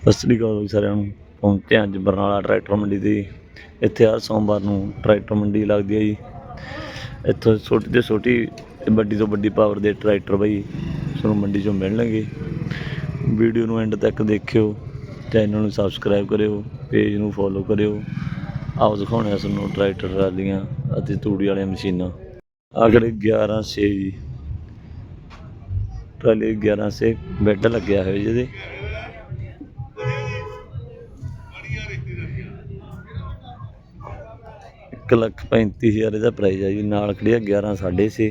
ਸਤਿ ਸ੍ਰੀ ਅਕਾਲ ਜੀ ਸਾਰਿਆਂ ਨੂੰ। ਪਹੁੰਚੇ ਅੱਜ ਬਰਨਾਲਾ ਟਰੈਕਟਰ ਮੰਡੀ ਦੀ। ਇੱਥੇ ਹਰ ਸੋਮਵਾਰ ਨੂੰ ਟਰੈਕਟਰ ਮੰਡੀ ਲੱਗਦੀ ਹੈ ਜੀ। ਇੱਥੋਂ ਛੋਟੀ ਤੋਂ ਛੋਟੀ ਤੇ ਵੱਡੀ ਤੋਂ ਵੱਡੀ ਪਾਵਰ ਦੇ ਟਰੈਕਟਰ ਬਈ ਤੁਹਾਨੂੰ ਮੰਡੀ 'ਚੋਂ ਮਿਲਣਗੇ। ਵੀਡੀਓ ਨੂੰ ਐਂਡ ਤੱਕ ਦੇਖਿਓ ਚੈਨਲ ਨੂੰ ਸਬਸਕ੍ਰਾਈਬ ਕਰਿਓ ਪੇਜ ਨੂੰ ਫੋਲੋ ਕਰਿਓ। ਆਓ ਦਿਖਾਉਣੇ ਆ ਤੁਹਾਨੂੰ ਟਰੈਕਟਰ ਟਰਾਲੀਆਂ ਅਤੇ ਤੂੜੀ ਵਾਲੀਆਂ ਮਸ਼ੀਨਾਂ। ਅਗਲੇ 11 ਛੇ ਜੀ। ਟਰਾਲੀ 11 ਸੇ ਬੈੱਡ ਲੱਗਿਆ ਹੋਇਆ ਜਿਹਦੇ ਇੱਕ ਲੱਖ ਪੈਂਤੀ ਹਜ਼ਾਰ ਇਹਦਾ ਪ੍ਰਾਈਜ਼ ਆ ਜੀ। ਨਾਲ ਖੜੀ ਹੈ 11 ਸਾਢੇ ਛੇ।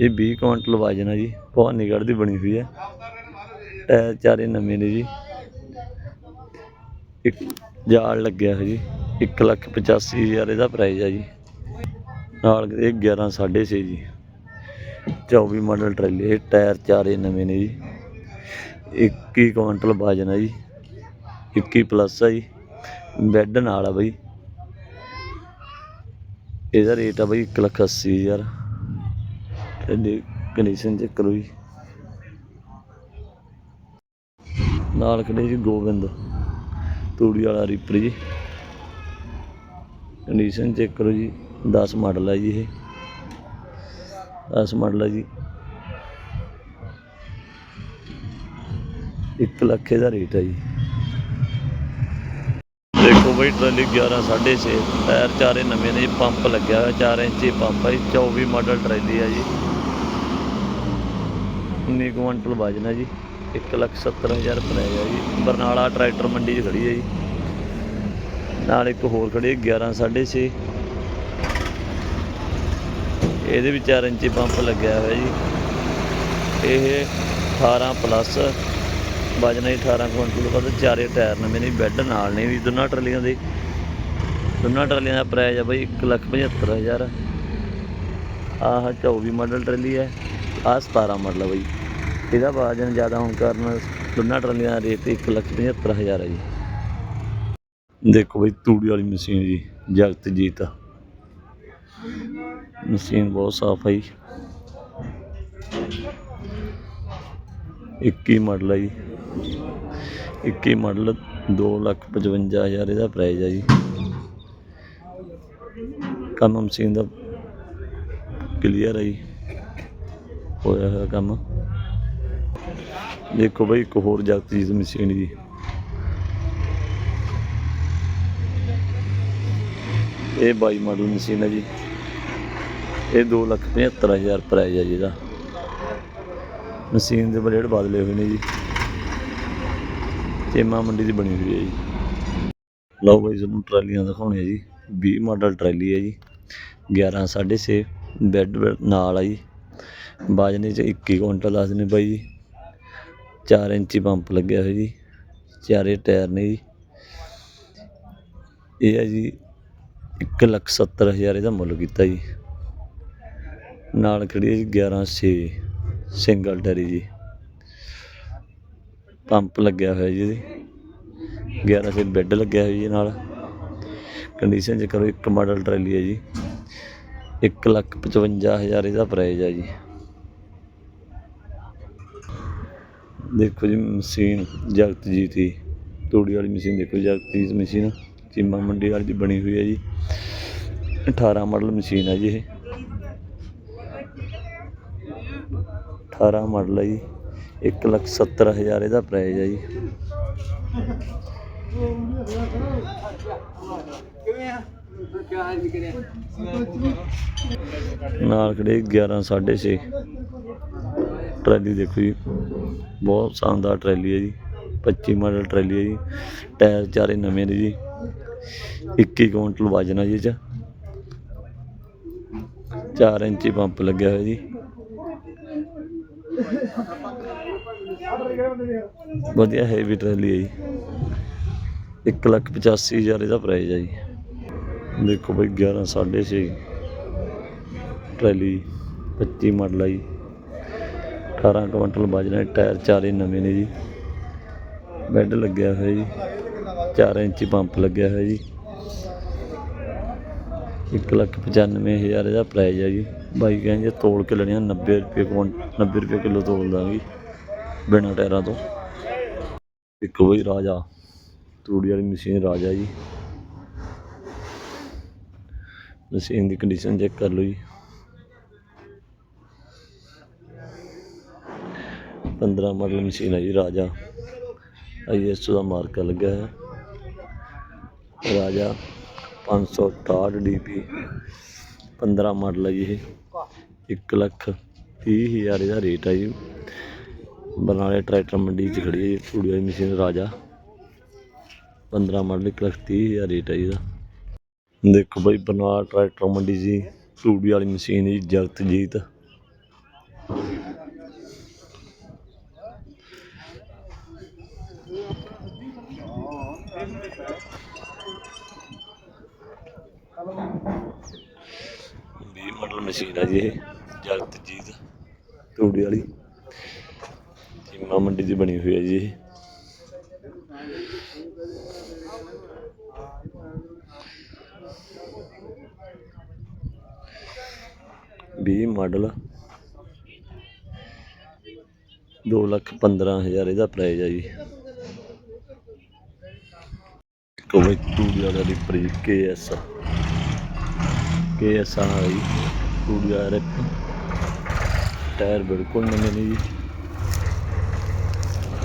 ਇਹ 20 ਕੁਇੰਟਲ ਵਜਨ ਹੈ ਜੀ, ਭਵਾਨੀਗੜ੍ਹ ਦੀ ਬਣੀ ਹੋਈ ਹੈ ਟਾਇਰ ਚਾਰੇ ਨਵੇਂ ਨੇ ਜੀ। ਇੱਕ ਜਾਲ ਲੱਗਿਆ ਹੈ ਜੀ, ਇੱਕ ਲੱਖ ਪਚਾਸੀ ਹਜ਼ਾਰ ਇਹਦਾ ਪ੍ਰਾਈਜ਼ ਆ ਜੀ। ਨਾਲ ਇਹ 11 ਸਾਢੇ ਛੇ ਜੀ। 24 ਮਾਡਲ ਟਰੈਲੀ ਇਹ ਟਾਇਰ ਚਾਰੇ ਨਵੇਂ ਨੇ ਜੀ। 21 ਕੁਇੰਟਲ ਵਜਨ ਹੈ ਜੀ। 21 ਪਲੱਸ ਹੈ ਜੀ। ਬੈੱਡ ਨਾਲ ਆ ਬਈ। ਇਹਦਾ ਰੇਟ ਆ ਬਈ ਇੱਕ ਲੱਖ ਅੱਸੀ ਹਜ਼ਾਰ। ਇਹਦੀ ਕੰਡੀਸ਼ਨ ਚੈੱਕ ਕਰੋ ਜੀ। ਨਾਲ ਖੜੇ ਜੀ ਗੋਬਿੰਦ ਤੂੜੀ ਵਾਲਾ ਰੀਪਰ ਜੀ। ਕੰਡੀਸ਼ਨ ਚੈੱਕ ਕਰੋ ਜੀ 10 ਮਾਡਲ ਹੈ ਜੀ ਇਹ। 10 ਮਾਡਲ ਹੈ ਜੀ। 1 ਲੱਖ ਇਹਦਾ ਰੇਟ ਹੈ ਜੀ। ਦੇਖੋ ਬਈ ਟਰਾਲੀ 11 6.5 ਟਾਇਰ ਚਾਰੇ ਨਵੇਂ ਨੇ ਪੰਪ ਲੱਗਿਆ ਹੋਇਆ 4 ਇੰਚੀ ਪੰਪ ਹੈ ਜੀ 24 ਮਾਡਲ ਟਰਾਲੀ ਹੈ ਜੀ। 19 ਕੁਇੰਟਲ ਵਜਨ ਹੈ ਜੀ 170000 ਰੁਪਏ ਹੈ ਜੀ। ਬਰਨਾਲਾ ਟਰੈਕਟਰ ਮੰਡੀ 'ਚ ਖੜੀ ਹੈ ਜੀ। ਨਾਲ ਇੱਕ ਹੋਰ ਖੜੀ ਹੈ 11 6.5 ਇਹਦੇ ਵੀ 4 ਇੰਚੀ ਪੰਪ ਲੱਗਿਆ ਹੋਇਆ ਜੀ। ਇਹ 18 ਪਲੱਸ ਵਜਨ 18 ਕੁਇੰਟਲ ਵੱਧ ਚਾਰੇ ਟਾਇਰ ਨਵੇਂ ਨੇ ਬੈੱਡ ਨਾਲ ਨੇ ਵੀ ਦੋਨਾਂ ਟਰਾਲੀਆਂ ਦੇ। ਦੋਨਾਂ ਟਰਾਲੀਆਂ ਦਾ ਪ੍ਰਾਈਸ ਹੈ ਬਈ 175000 ਆਹ 24 ਮਾਡਲ ਟਰਾਲੀ ਹੈ, ਆਹ 17 ਮਾਡਲ ਹੈ ਬਈ। ਇਹਦਾ ਵਜਨ ਜ਼ਿਆਦਾ ਹੋਣ ਕਾਰਨ ਦੋਨਾਂ ਟਰਾਲੀਆਂ ਦਾ ਰੇਟ 175000 ਹੈ ਜੀ। ਦੇਖੋ ਬਈ ਤੂੜੀ ਵਾਲੀ ਮਸ਼ੀਨ ਜੀ ਜਗਤਜੀਤ ਮਸ਼ੀਨ ਬਹੁਤ ਸਾਫ਼ ਹੈ ਜੀ। 21 ਮਾਡਲ ਹੈ ਜੀ। 21 ਮਾਡਲ 255000 ਇਹਦਾ ਪ੍ਰਾਈਸ ਹੈ ਜੀ। ਕੰਮ ਮਸ਼ੀਨ ਦਾ ਕਲੀਅਰ ਹੈ ਜੀ। ਹੋਇਆ ਹੋਇਆ ਕੰਮ। ਦੇਖੋ ਬਈ ਇੱਕ ਹੋਰ ਜਗਤਜੀਤ ਮਸ਼ੀਨ ਜੀ। ਇਹ 22 ਮਾਡਲ ਮਸ਼ੀਨ ਹੈ ਜੀ। ਇਹ 275000 ਪ੍ਰਾਈਸ ਹੈ ਜੀ ਇਹਦਾ। ਮਸ਼ੀਨ ਦੇ ਬਲੇਡ ਬਦਲੇ ਹੋਏ ਨੇ ਜੀ। ਚੇਮਾ ਮੰਡੀ ਦੀ ਬਣੀ ਹੋਈ ਹੈ ਜੀ। ਲਓ ਬਾਈ, ਤੁਹਾਨੂੰ ਟਰਾਲੀਆਂ ਦਿਖਾਉਣੀਆਂ ਜੀ। 20 ਮਾਡਲ ਟਰਾਲੀ ਹੈ ਜੀ। 11 6.5 ਬੈੱਡ ਨਾਲ ਆ ਜੀ। ਬਾਜਨੇ ਚ 21 ਕੁਇੰਟਲ ਦੱਸਦੇ ਨੇ ਬਾਈ ਜੀ। 4 ਇੰਚੀ ਪੰਪ ਲੱਗਿਆ ਹੋਇਆ ਜੀ। ਚਾਰੇ ਟਾਇਰ ਨੇ ਜੀ। ਇਹ ਹੈ ਜੀ 1 ਲੱਖ 70 ਹਜ਼ਾਰ ਇਹਦਾ ਮੁੱਲ ਕੀਤਾ ਜੀ। ਨਾਲ ਖੜੀ ਹੈ ਜੀ 11 6 ਸਿੰਗਲ ਟੈਰੀ ਜੀ। ਪੰਪ ਲੱਗਿਆ ਹੋਇਆ ਜੀ ਇਹਦੇ। 11 ਸੇ ਬੈੱਡ ਲੱਗਿਆ ਹੋਇਆ ਜੀ ਨਾਲ। ਕੰਡੀਸ਼ਨ ਚ ਕਰੋ ਇੱਕ ਮਾਡਲ ਟਰਾਲੀ ਹੈ ਜੀ। 1 ਲੱਖ 55000 ਇਹਦਾ ਪ੍ਰਾਈਸ ਹੈ ਜੀ। ਦੇਖੋ ਜੀ ਮਸ਼ੀਨ ਜਗਤ ਜੀ ਦੀ। ਤੂੜੀ ਵਾਲੀ ਮਸ਼ੀਨ ਦੇਖੋ ਜਗਤ ਜੀ ਮਸ਼ੀਨ। ਚੀਮਾ ਮੰਡੀ ਵਾਲੀ ਦੀ ਬਣੀ ਹੋਈ ਹੈ ਜੀ। 18 ਮਾਡਲ ਮਸ਼ੀਨ ਹੈ ਜੀ ਇਹ। 18 ਮਾਡਲ ਹੈ ਜੀ। 1 ਲੱਖ 70 ਹਜ਼ਾਰ ਇਹਦਾ ਪ੍ਰਾਈਜ਼ ਹੈ ਜੀ। ਨਾਲ ਖੜੇ 11 6.5 ਟਰੈਲੀ ਦੇਖੋ ਜੀ, ਬਹੁਤ ਸ਼ਾਨਦਾਰ ਟਰੈਲੀ ਹੈ ਜੀ। 25 ਮਾਡਲ ਟਰੈਲੀ ਹੈ ਜੀ। ਟਾਇਰ ਚਾਰੇ ਨਵੇਂ ਨੇ ਜੀ। 21 ਕੁਇੰਟਲ ਵਜਨ ਹੈ ਜੀ 'ਚ 4 ਇੰਚੀ ਪੰਪ ਲੱਗਿਆ ਹੋਇਆ ਜੀ। ਵਧੀਆ ਹੈਵੀ ਟਰੈਲੀ ਹੈ ਜੀ। 1 ਲੱਖ 85 ਹਜ਼ਾਰ ਇਹਦਾ ਪ੍ਰਾਈਸ ਹੈ ਜੀ। ਦੇਖੋ ਬਈ 11 6.5 ਟਰੈਲੀ 25 ਮਾਡਲ ਹੈ ਜੀ। 18 ਕੁਇੰਟਲ ਵਜਨ ਹੈ ਟਾਇਰ ਚਾਰੇ ਨਵੇਂ ਨੇ ਜੀ। ਬੈੱਡ ਲੱਗਿਆ ਹੋਇਆ ਜੀ। 4 ਇੰਚੀ ਪੰਪ ਲੱਗਿਆ ਹੋਇਆ ਜੀ। 1 ਲੱਖ 95 ਹਜ਼ਾਰ ਇਹਦਾ ਪ੍ਰਾਈਸ ਹੈ ਜੀ। ਬਾਈ ਕਹਿੰਦੇ ਤੋਲ ਕੇ ਲੈਣੀਆਂ 90 ਰੁਪਏ ਕੁਇੰਟ 90 ਰੁਪਏ ਕਿਲੋ ਤੋਲ ਦਾਂਗੇ। ਬਿਨਾਂ ਟਾਇਰਾਂ ਤੋਂ। ਇੱਕ ਬਈ ਰਾਜਾ, ਤੂੜੀ ਵਾਲੀ ਮਸ਼ੀਨ ਰਾਜਾ ਜੀ। ਮਸ਼ੀਨ ਦੀ ਕੰਡੀਸ਼ਨ ਚੈੱਕ ਕਰ ਲਓ ਜੀ। 15 ਮਾਡਲ ਮਸ਼ੀਨ ਹੈ ਜੀ ਰਾਜਾ। ਆਈਐਸਓ ਦਾ ਮਾਰਕਾ ਲੱਗਾ ਹੈ। ਰਾਜਾ 568 ਡੀਪੀ। 15 ਮਾਡਲ ਹੈ ਜੀ ਇਹ। 1 ਲੱਖ 30 ਹਜ਼ਾਰ ਇਹਦਾ ਰੇਟ ਹੈ ਜੀ। ਬਰਨਾਲੇ ਟਰੈਕਟਰ ਮੰਡੀ 'ਚ ਖੜੀ ਹੈ ਜੀ ਵਾਲੀ ਮਸ਼ੀਨ, ਰਾਜਾ। 15 ਮਾਡਲ 1 ਲੱਖ 30 ਹਜ਼ਾਰ ਰੇਟ ਹੈ ਇਹਦਾ। ਦੇਖੋ ਬਈ, ਬਰਨਾਲਾ ਟਰੈਕਟਰ ਮੰਡੀ ਜੀ, ਤੂੜੀ ਵਾਲੀ ਮਸ਼ੀਨ ਜੀ, ਜਗਤਜੀਤ। ਵੀਹ ਮਾਡਲ ਮਸ਼ੀਨ ਹੈ ਜੀ ਇਹ, ਜਗਤਜੀਤ, ਤੂੜੀ ਵਾਲੀ। ਚੀਮਾ ਮੰਡੀ ਦੀ ਬਣੀ ਹੋਈ ਹੈ ਜੀ ਇਹ। ਵੀਹ ਮਾਡਲ ਦੋ ਲੱਖ ਪੰਦਰਾਂ ਹਜ਼ਾਰ ਇਹਦਾ ਪ੍ਰਾਈਜ਼ ਹੈ ਜੀ। ਕੋਈ ਤੂੜੀ ਵਾਲਾ ਰਿਪਰ ਜੀ ਕੇ ਐਸ ਕੇ ਜੀ। ਤੂੜੀ ਰਿਪ ਟਾਇਰ ਬਿਲਕੁਲ ਨਵੇਂ ਨੇ ਜੀ।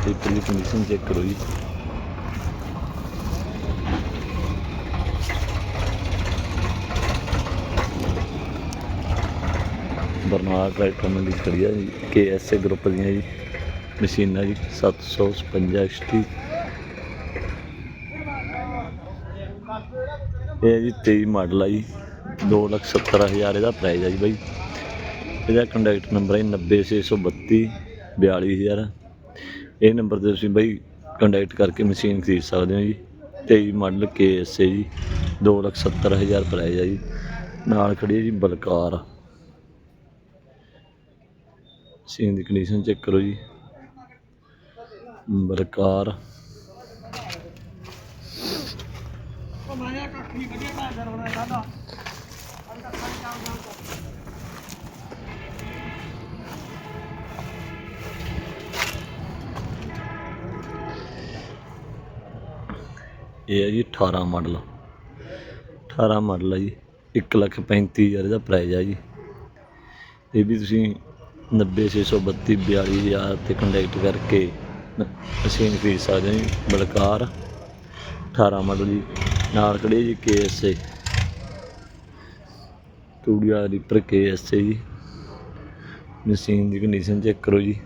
ਰਿਪਰ ਦੀ ਕੰਡੀਸ਼ਨ ਚੈੱਕ ਕਰੋ ਜੀ ਬਰਨਾਲਾ ਟਰੈਕਟਰ ਮੰਡੀ ਖੜੀ ਹੈ ਜੀ ਕੇ ਐਸ ਏ ਗਰੁੱਪ ਦੀਆਂ ਜੀ, ਮਸ਼ੀਨਾਂ ਜੀ 755 ਐਕਸਟੀ ਇਹ ਜੀ 23 ਮਾਡਲ ਆ ਜੀ 270000 ਇਹਦਾ ਪ੍ਰਾਈਸ ਆ ਜੀ ਬਾਈ। ਇਹਦਾ ਕੰਟੈਕਟ ਨੰਬਰ ਹੈ 90632 42000 ਇਹ ਨੰਬਰ ਤੇ ਤੁਸੀਂ ਬਾਈ ਕੰਟੈਕਟ ਕਰਕੇ ਮਸ਼ੀਨ ਖਰੀਦ ਸਕਦੇ ਹੋ ਜੀ। 23 ਮਾਡਲ ਕੇ ਐਸ ਏ ਜੀ 270000 ਪ੍ਰਾਈਸ ਆ ਜੀ। ਨਾਲ ਖੜੀ ਹੈ ਜੀ ਬਲਕਾਰ। ਮਸ਼ੀਨ ਦੀ ਕੰਡੀਸ਼ਨ ਚੈੱਕ ਕਰੋ ਜੀ। ਬਲਕਾਰ। ਇਹ ਹੈ ਜੀ 18 ਮਾਡਲ 18 ਮਾਡਲ ਹੈ ਜੀ। 1 ਲੱਖ 35 ਹਜ਼ਾਰ ਇਹਦਾ ਪ੍ਰਾਈਸ ਹੈ ਜੀ। ਇਹ ਵੀ ਤੁਸੀਂ 90632 42000 ਤੇ ਕੰਟੈਕਟ ਕਰਕੇ ਮਸ਼ੀਨ ਖਰੀਦ ਸਕਦੇ ਹੋ ਜੀ। ਬਲਕਾਰ 18 ਮਾਡਲ ਜੀ। ਨਾਲ ਖੜੇ ਜੀ ਕੇਐਸਏ ਟੂੜੀਆ ਰੀਪਰ ਕੇਐਸਏ ਜੀ। ਮਸ਼ੀਨ ਦੀ ਕੰਡੀਸ਼ਨ ਚੈੱਕ ਕਰੋ ਜੀ।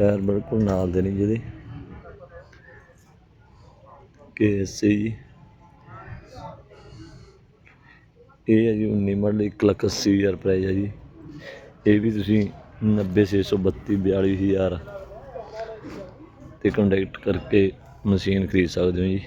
ਟਾਇਰ ਬਿਲਕੁਲ ਨਾਲ ਦੇ ਨਹੀਂ ਜਿਹਦੇ ਕੇਐਸਏ ਜੀ। ਇਹ ਹੈ ਜੀ 19 ਮਾਡਲ 1 ਲੱਖ 80 ਹਜ਼ਾਰ ਪ੍ਰਾਈਸ ਹੈ ਜੀ। ਇਹ ਵੀ ਤੁਸੀਂ 90632 42000 ਤੇ ਕੰਟੈਕਟ ਕਰਕੇ ਮਸ਼ੀਨ ਖਰੀਦ ਸਕਦੇ ਹੋ ਜੀ।